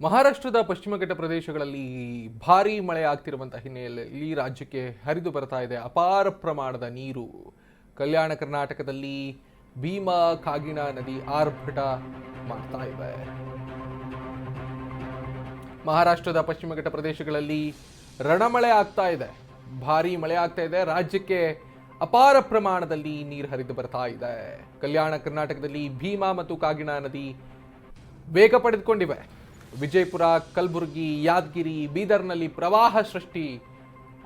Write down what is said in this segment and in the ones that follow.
ಮಹಾರಾಷ್ಟ್ರದ ಪಶ್ಚಿಮ ಘಟ್ಟ ಪ್ರದೇಶಗಳಲ್ಲಿ ಭಾರೀ ಮಳೆ ಆಗ್ತಿರುವಂತಹ ಹಿನ್ನೆಲೆಯಲ್ಲಿ ರಾಜ್ಯಕ್ಕೆ ಹರಿದು ಬರ್ತಾ ಇದೆ. ಅಪಾರ ಪ್ರಮಾಣದ ನೀರು. ಕಲ್ಯಾಣ ಕರ್ನಾಟಕದಲ್ಲಿ ಭೀಮಾ ಕಾಗಿಣ ನದಿ ಆರ್ಭಟ ಮಾಡ್ತಾ ಇದೆ. ಮಹಾರಾಷ್ಟ್ರದ ಪಶ್ಚಿಮ ಘಟ್ಟ ಪ್ರದೇಶಗಳಲ್ಲಿ ರಣಮಳೆ ಆಗ್ತಾ ಇದೆ. ಭಾರೀ ಮಳೆ ಆಗ್ತಾ ಇದೆ. ರಾಜ್ಯಕ್ಕೆ ಅಪಾರ ಪ್ರಮಾಣದಲ್ಲಿ ನೀರು ಹರಿದು ಬರ್ತಾ ಇದೆ. ಕಲ್ಯಾಣ ಕರ್ನಾಟಕದಲ್ಲಿ ಭೀಮಾ ಮತ್ತು ಕಾಗಿಣ ನದಿ ವೇಗ ಪಡೆದುಕೊಂಡಿವೆ. ವಿಜಯಪುರ, ಕಲಬುರಗಿ, ಯಾದಗಿರಿ, ಬೀದರ್ನಲ್ಲಿ ಪ್ರವಾಹ ಸೃಷ್ಟಿ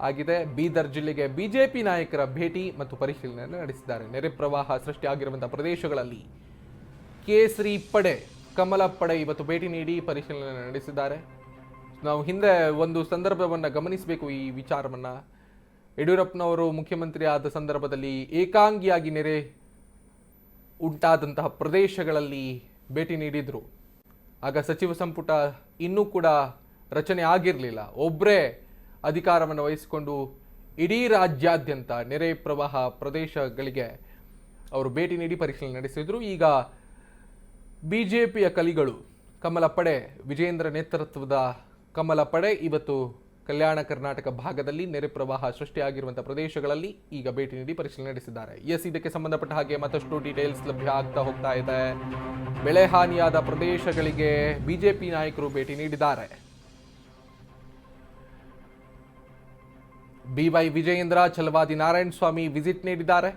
ಆಗಿದೆ. ಬೀದರ್ ಜಿಲ್ಲೆಗೆ ಬಿಜೆಪಿ ನಾಯಕರ ಭೇಟಿ ಮತ್ತು ಪರಿಶೀಲನೆ ನಡೆಸಿದ್ದಾರೆ. ನೆರೆ ಪ್ರವಾಹ ಸೃಷ್ಟಿಯಾಗಿರುವಂತಹ ಪ್ರದೇಶಗಳಲ್ಲಿ ಕೇಸರಿ ಪಡೆ, ಕಮಲ ಪಡೆ ಇವತ್ತು ಭೇಟಿ ನೀಡಿ ಪರಿಶೀಲನೆ ನಡೆಸಿದ್ದಾರೆ. ನಾವು ಹಿಂದೆ ಒಂದು ಸಂದರ್ಭವನ್ನು ಗಮನಿಸಬೇಕು ಈ ವಿಚಾರವನ್ನು. ಯಡಿಯೂರಪ್ಪನವರು ಮುಖ್ಯಮಂತ್ರಿ ಆದ ಸಂದರ್ಭದಲ್ಲಿ ಏಕಾಂಗಿಯಾಗಿ ನೆರೆ ಉಂಟಾದಂತಹ ಪ್ರದೇಶಗಳಲ್ಲಿ ಭೇಟಿ ನೀಡಿದ್ರು. ಆಗ ಸಚಿವ ಸಂಪುಟ ಇನ್ನೂ ಕೂಡ ರಚನೆ ಆಗಿರಲಿಲ್ಲ. ಒಬ್ಬರೇ ಅಧಿಕಾರವನ್ನು ವಹಿಸಿಕೊಂಡು ಇಡೀ ರಾಜ್ಯಾದ್ಯಂತ ನೆರೆ ಪ್ರವಾಹ ಪ್ರದೇಶಗಳಿಗೆ ಅವರು ಭೇಟಿ ನೀಡಿ ಪರಿಶೀಲನೆ ನಡೆಸಿದ್ರು. ಈಗ ಬಿ ಜೆ ಪಿಯ ಕಲಿಗಳು ಕಮಲ ಪಡೆ, ವಿಜೇಂದ್ರ ನೇತೃತ್ವದ ಕಮಲ ಪಡೆ ಇವತ್ತು ಕಲ್ಯಾಣ ಕರ್ನಾಟಕ ಭಾಗದಲ್ಲಿ ನೆರೆ ಪ್ರವಾಹ ಸೃಷ್ಟಿಯಾಗಿರುವಂತಹ ಪ್ರದೇಶಗಳಲ್ಲಿ ಈಗ ಭೇಟಿ ನೀಡಿ ಪರಿಶೀಲನೆ ನಡೆಸಿದ್ದಾರೆ. ಎಸ್, ಇದಕ್ಕೆ ಸಂಬಂಧಪಟ್ಟ ಹಾಗೆ ಮತ್ತಷ್ಟು ಡೀಟೇಲ್ಸ್ ಲಭ್ಯ ಆಗ್ತಾ ಹೋಗ್ತಾ ಇದೆ. ಬೆಳೆ ಹಾನಿಯಾದ ಪ್ರದೇಶಗಳಿಗೆ ಬಿಜೆಪಿ ನಾಯಕರು ಭೇಟಿ ನೀಡಿದ್ದಾರೆ. B Y Vijayendra, Chalavadi Narayana Swamy visit ನೀಡಿದ್ದಾರೆ.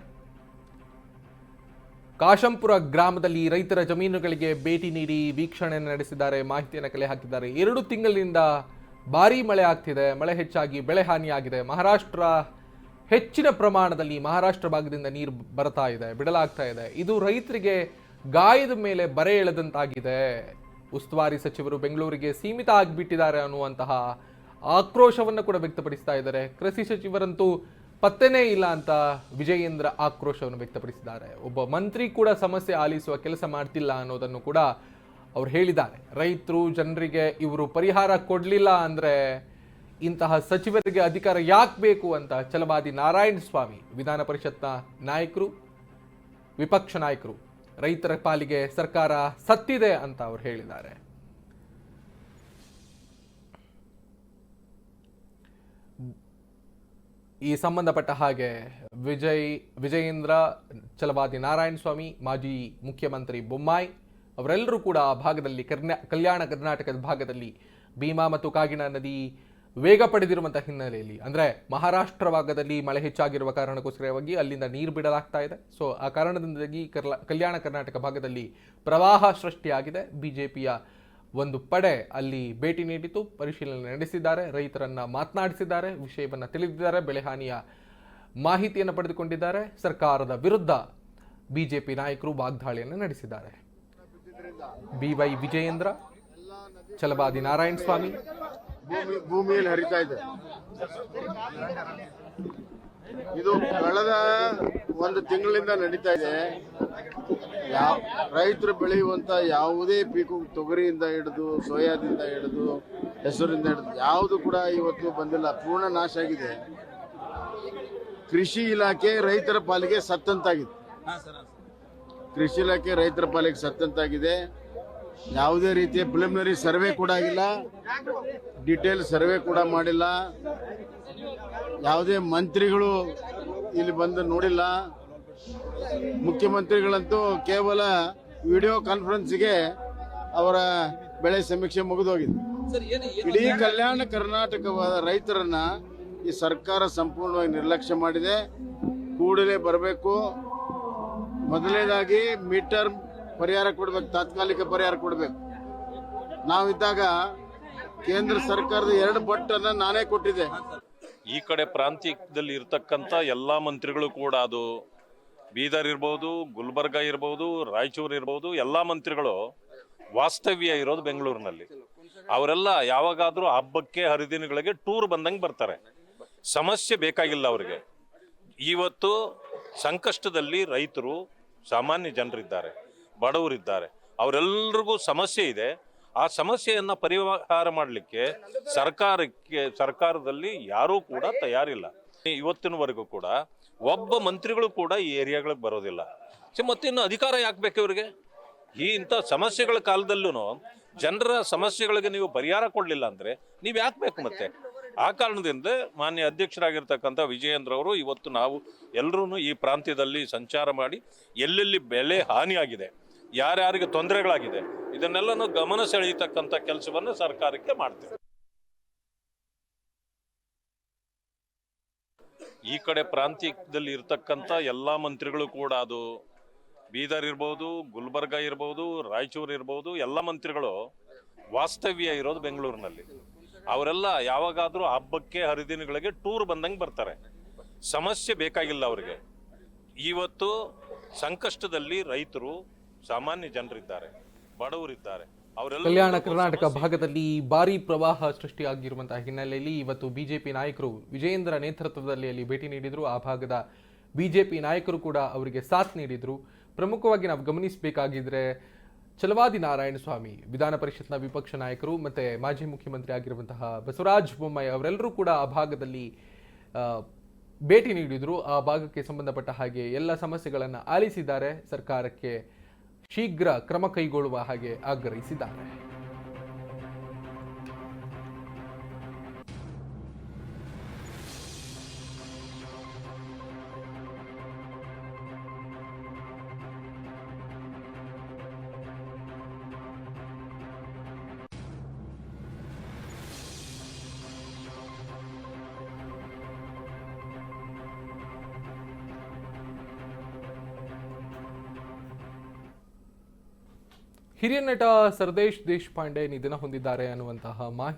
ಕಾಶಂಪುರ ಗ್ರಾಮದಲ್ಲಿ ರೈತರ ಜಮೀನುಗಳಿಗೆ ಭೇಟಿ ನೀಡಿ ವೀಕ್ಷಣೆ ನಡೆಸಿದ್ದಾರೆ. ಮಾಹಿತಿಯನ್ನು ಕಲೆ ಹಾಕಿದ್ದಾರೆ. ಎರಡು ತಿಂಗಳಿನಿಂದ ಭಾರೀ ಮಳೆ ಆಗ್ತಿದೆ, ಮಳೆ ಹೆಚ್ಚಾಗಿ ಬೆಳೆ ಹಾನಿಯಾಗಿದೆ. ಮಹಾರಾಷ್ಟ್ರ ಹೆಚ್ಚಿನ ಪ್ರಮಾಣದಲ್ಲಿ ಮಹಾರಾಷ್ಟ್ರ ಭಾಗದಿಂದ ನೀರು ಬರ್ತಾ ಇದೆ, ಬಿಡಲಾಗ್ತಾ ಇದೆ. ಇದು ರೈತರಿಗೆ ಗಾಯದ ಮೇಲೆ ಬರೆ ಎಳೆದಂತಾಗಿದೆ. ಉಸ್ತುವಾರಿ ಸಚಿವರು ಬೆಂಗಳೂರಿಗೆ ಸೀಮಿತ ಆಗಿಬಿಟ್ಟಿದ್ದಾರೆ ಅನ್ನುವಂತಹ ಆಕ್ರೋಶವನ್ನು ಕೂಡ ವ್ಯಕ್ತಪಡಿಸ್ತಾ ಇದ್ದಾರೆ. ಕೃಷಿ ಸಚಿವರಂತೂ ಪತ್ತೆನೇ ಇಲ್ಲ ಅಂತ ವಿಜಯೇಂದ್ರ ಆಕ್ರೋಶವನ್ನು ವ್ಯಕ್ತಪಡಿಸಿದ್ದಾರೆ. ಒಬ್ಬ ಮಂತ್ರಿ ಕೂಡ ಸಮಸ್ಯೆ ಆಲಿಸುವ ಕೆಲಸ ಮಾಡ್ತಿಲ್ಲ ಅನ್ನೋದನ್ನು ಕೂಡ ಅವ್ರು ಹೇಳಿದ್ದಾರೆ, ರೈತರು, ಜನರಿಗೆ ಇವರು ಪರಿಹಾರ ಕೊಡಲಿಲ್ಲ ಅಂದರೆ ಇಂತಹ ಸಚಿವರಿಗೆ ಅಧಿಕಾರ ಯಾಕೆ ಬೇಕು ಅಂತ ಚಲವಾದಿ ನಾರಾಯಣ ಸ್ವಾಮಿ, ವಿಧಾನ ಪರಿಷತ್ನ ನಾಯಕರು, ವಿಪಕ್ಷ ನಾಯಕರು, ರೈತರ ಪಾಲಿಗೆ ಸರ್ಕಾರ ಸತ್ತಿದೆ ಅಂತ ಅವ್ರು ಹೇಳಿದ್ದಾರೆ. ಈ ಸಂಬಂಧಪಟ್ಟ ಹಾಗೆ ವಿಜಯ್, ವಿಜಯೇಂದ್ರ ಚಲವಾದಿ ನಾರಾಯಣ ಸ್ವಾಮಿ, ಮಾಜಿ ಮುಖ್ಯಮಂತ್ರಿ ಬೊಮ್ಮಾಯಿ ಅವರೆಲ್ಲರೂ ಕೂಡ ಆ ಭಾಗದಲ್ಲಿ ಕರ್ನಾ, ಕಲ್ಯಾಣ ಕರ್ನಾಟಕದ ಭಾಗದಲ್ಲಿ ಭೀಮಾ ಮತ್ತು ಕಾಗಿಣ ನದಿ ವೇಗ ಪಡೆದಿರುವಂತಹ ಹಿನ್ನೆಲೆಯಲ್ಲಿ. ಅಂದ್ರೆ ಮಹಾರಾಷ್ಟ್ರ ಭಾಗದಲ್ಲಿ ಮಳೆ ಹೆಚ್ಚಾಗಿರುವ ಕಾರಣಕ್ಕೋಸ್ಕರವಾಗಿ ಅಲ್ಲಿಂದ ನೀರು ಬಿಡಲಾಗ್ತಾ ಇದೆ. ಸೊ ಆ ಕಾರಣದಿಂದಾಗಿ ಕರ್ಲ, ಕಲ್ಯಾಣ ಕರ್ನಾಟಕ ಭಾಗದಲ್ಲಿ ಪ್ರವಾಹ ಸೃಷ್ಟಿಯಾಗಿದೆ. ಬಿಜೆಪಿಯ ಒಂದು ಪಡೆ ಅಲ್ಲಿ ಭೇಟಿ ನೀಡಿತು ಪರಿಶೀಲನೆ ನಡೆಸಿದ್ದಾರೆ, ರೈತರನ್ನ ಮಾತನಾಡಿಸಿದ್ದಾರೆ, ವಿಷಯವನ್ನು ತಿಳಿದಿದ್ದಾರೆ ಬೆಳೆಹಾನಿಯ ಮಾಹಿತಿಯನ್ನು ಪಡೆದುಕೊಂಡಿದ್ದಾರೆ. ಸರ್ಕಾರದ ವಿರುದ್ಧ ಬಿಜೆಪಿ ನಾಯಕರು ವಾಗ್ದಾಳಿಯನ್ನು ನಡೆಸಿದ್ದಾರೆ. B Y Vijayendra Chalavadi Narayana Swamy. ಭೂಮಿ ಭೂಮಿಯಲ್ಲಿ ಹರಿತಾ ಇದೆ. ಇದು ಕಳೆದ ಒಂದು ತಿಂಗಳಿಂದ ನಡೀತಾ ಇದೆ. ಯಾವ ರೈತರು ಬೆಳೆಯುವಂತ ಯಾವುದೇ ಪೀಕು ತೊಗರಿಯಿಂದ ಹಿಡಿದು ಸೋಯಾದಿಂದ ಹಿಡಿದು ಹೆಸರಿಂದ ಹಿಡಿದು ಯಾವುದು ಕೂಡ ಇವತ್ತು ಬಂದಿಲ್ಲ. ಪೂರ್ಣ ನಾಶ ಆಗಿದೆ. ಕೃಷಿ ಇಲಾಖೆ ರೈತರ ಪಾಲಿಗೆ ಸತ್ತಂತಾಗಿದೆ. ಕೃಷಿ ಇಲಾಖೆ ರೈತರ ಪಾಲಿಗೆ ಸತ್ತಂತಾಗಿದೆ. ಯಾವುದೇ ರೀತಿಯ ಪ್ರಿಲಿಮಿನರಿ ಸರ್ವೆ ಕೂಡ ಆಗಿಲ್ಲ. ಡಿಟೇಲ್ ಸರ್ವೆ ಕೂಡ ಮಾಡಿಲ್ಲ. ಯಾವುದೇ ಮಂತ್ರಿಗಳು ಇಲ್ಲಿ ಬಂದು ನೋಡಿಲ್ಲ. ಮುಖ್ಯಮಂತ್ರಿಗಳಂತೂ ಕೇವಲ ವಿಡಿಯೋ ಕಾನ್ಫರೆನ್ಸ್ಗೆ ಅವರ ಬೆಳೆ ಸಮೀಕ್ಷೆ ಮುಗಿದೋಗಿದೆ. ಇಡೀ ಕಲ್ಯಾಣ ಕರ್ನಾಟಕವಾದ ರೈತರನ್ನ ಈ ಸರ್ಕಾರ ಸಂಪೂರ್ಣವಾಗಿ ನಿರ್ಲಕ್ಷ್ಯ ಮಾಡಿದೆ. ಕೂಡಲೇ ಬರಬೇಕು. ಮೊದಲನೇದಾಗಿ ಮೀಟರ್ ಪರಿಹಾರ ಕೊಡ್ಬೇಕು, ತಾತ್ಕಾಲಿಕ ಪರಿಹಾರ ಕೊಡ್ಬೇಕು. ನಾವಿದ್ದಾಗ ಕೇಂದ್ರ ಸರ್ಕಾರದ ಎರಡು ಬಟ್ಟನ್ನು ನಾನೇ ಕೊಟ್ಟಿದ್ದೆ. ಈ ಕಡೆ ಪ್ರಾಂತ್ಯದಲ್ಲಿ ಇರ್ತಕ್ಕಂಥ ಎಲ್ಲಾ ಮಂತ್ರಿಗಳು ಕೂಡ ಅದು ಬೀದರ್ ಇರ್ಬೋದು, ಗುಲ್ಬರ್ಗ ಇರ್ಬೋದು, ರಾಯಚೂರು ಇರ್ಬೋದು, ಎಲ್ಲಾ ಮಂತ್ರಿಗಳು ವಾಸ್ತವ್ಯ ಇರೋದು ಬೆಂಗಳೂರಿನಲ್ಲಿ. ಅವರೆಲ್ಲ ಯಾವಾಗಾದರೂ ಹಬ್ಬಕ್ಕೆ, ಹರಿದಿನಗಳಿಗೆ ಟೂರ್ ಬಂದಂಗೆ ಬರ್ತಾರೆ. ಸಮಸ್ಯೆ ಬೇಕಾಗಿಲ್ಲ ಅವರಿಗೆ. ಇವತ್ತು ಸಂಕಷ್ಟದಲ್ಲಿ ರೈತರು ಸಾಮಾನ್ಯ ಜನರಿದ್ದಾರೆ, ಬಡವರಿದ್ದಾರೆ ಅವರೆಲ್ಲರಿಗೂ ಸಮಸ್ಯೆ ಇದೆ. ಆ ಸಮಸ್ಯೆಯನ್ನು ಪರಿಹಾರ ಮಾಡಲಿಕ್ಕೆ ಸರ್ಕಾರಕ್ಕೆ, ಸರ್ಕಾರದಲ್ಲಿ ಯಾರೂ ಕೂಡ ತಯಾರಿಲ್ಲ. ಇವತ್ತಿನವರೆಗೂ ಕೂಡ ಒಬ್ಬ ಮಂತ್ರಿಗಳು ಕೂಡ ಈ ಏರಿಯಾಗಳಿಗೆ ಬರೋದಿಲ್ಲ. ಮತ್ತೆ ಇನ್ನು ಅಧಿಕಾರ ಯಾಕೆ ಬೇಕು ಇವರಿಗೆ? ಈ ಇಂಥ ಸಮಸ್ಯೆಗಳ ಕಾಲದಲ್ಲೂ ಜನರ ಸಮಸ್ಯೆಗಳಿಗೆ ನೀವು ಪರಿಹಾರ ಕೊಡಲಿಲ್ಲ ಅಂದರೆ ನೀವು ಯಾಕೆ ಬೇಕು ಮತ್ತೆ? ಆ ಕಾರಣದಿಂದ ಮಾನ್ಯ ಅಧ್ಯಕ್ಷರಾಗಿರ್ತಕ್ಕಂಥ ವಿಜಯೇಂದ್ರ ಅವರು ಇವತ್ತು ನಾವು ಎಲ್ಲರೂ ಈ ಪ್ರಾಂತ್ಯದಲ್ಲಿ ಸಂಚಾರ ಮಾಡಿ ಎಲ್ಲೆಲ್ಲಿ ಬೆಲೆ ಹಾನಿಯಾಗಿದೆ, ಯಾರ್ಯಾರಿಗೆ ತೊಂದರೆಗಳಾಗಿದೆ, ಇದನ್ನೆಲ್ಲನೂ ಗಮನ ಸೆಳೆಯತಕ್ಕಂಥ ಕೆಲಸವನ್ನು ಸರ್ಕಾರಕ್ಕೆ ಮಾಡ್ತೇವೆ. ಈ ಕಡೆ ಪ್ರಾಂತ್ಯದಲ್ಲಿ ಇರ್ತಕ್ಕಂಥ ಎಲ್ಲ ಮಂತ್ರಿಗಳು ಕೂಡ ಅದು ಬೀದರ್ ಇರ್ಬೋದು, ಗುಲ್ಬರ್ಗ ಇರ್ಬೋದು, ರಾಯಚೂರು ಇರ್ಬೋದು, ಎಲ್ಲ ಮಂತ್ರಿಗಳು ವಾಸ್ತವ್ಯ ಇರೋದು ಬೆಂಗಳೂರಿನಲ್ಲಿ. ಅವರೆಲ್ಲ ಯಾವಾಗಾದ್ರೂ ಹಬ್ಬಕ್ಕೆ ಹರಿದಿನಗಳಿಗೆ ಟೂರ್ ಬಂದಂಗೆ ಬರ್ತಾರೆ. ಸಮಸ್ಯೆ ಬೇಕಾಗಿಲ್ಲ ಅವರಿಗೆ. ಇವತ್ತು ಸಂಕಷ್ಟದಲ್ಲಿ ರೈತರು ಸಾಮಾನ್ಯ ಜನರಿದ್ದಾರೆ ಬಡವರಿದ್ದಾರೆ. ಅವರೆಲ್ಲ ಕಲ್ಯಾಣ ಕರ್ನಾಟಕ ಭಾಗದಲ್ಲಿ ಭಾರಿ ಪ್ರವಾಹ ಸೃಷ್ಟಿಯಾಗಿರುವಂತಹ ಹಿನ್ನೆಲೆಯಲ್ಲಿ ಇವತ್ತು ಬಿಜೆಪಿ ನಾಯಕರು ವಿಜಯೇಂದ್ರ ನೇತೃತ್ವದಲ್ಲಿ ಅಲ್ಲಿ ಭೇಟಿ ನೀಡಿದ್ರು. ಆ ಭಾಗದ ಬಿಜೆಪಿ ನಾಯಕರು ಕೂಡ ಅವರಿಗೆ ಸಾಥ್ ನೀಡಿದ್ರು. ಪ್ರಮುಖವಾಗಿ ನಾವು ಗಮನಿಸಬೇಕಾಗಿದ್ರೆ ಛಲವಾದಿ ನಾರಾಯಣ ಸ್ವಾಮಿ, ವಿಧಾನ ಪರಿಷತ್ನ ವಿಪಕ್ಷ ನಾಯಕರು ಮತ್ತೆ ಮಾಜಿ ಮುಖ್ಯಮಂತ್ರಿ ಆಗಿರುವಂತಹ ಬಸವರಾಜ ಬೊಮ್ಮಾಯಿ ಅವರೆಲ್ಲರೂ ಕೂಡ ಆ ಭಾಗದಲ್ಲಿ ಭೇಟಿ ನೀಡಿದ್ರು. ಆ ಭಾಗಕ್ಕೆ ಸಂಬಂಧಪಟ್ಟ ಹಾಗೆ ಎಲ್ಲ ಸಮಸ್ಯೆಗಳನ್ನು ಆಲಿಸಿದ್ದಾರೆ. ಸರ್ಕಾರಕ್ಕೆ ಶೀಘ್ರ ಕ್ರಮ ಕೈಗೊಳ್ಳುವ ಹಾಗೆ ಆಗ್ರಹಿಸಿದ್ದಾರೆ. ಹಿರಿಯ ನಟ ಸರ್ದೇಶ್ ದೇಶಪಾಂಡೆ ನಿಧನ ಹೊಂದಿದ್ದಾರೆ ಅನ್ನುವಂತಹ ಮಾಹಿತಿ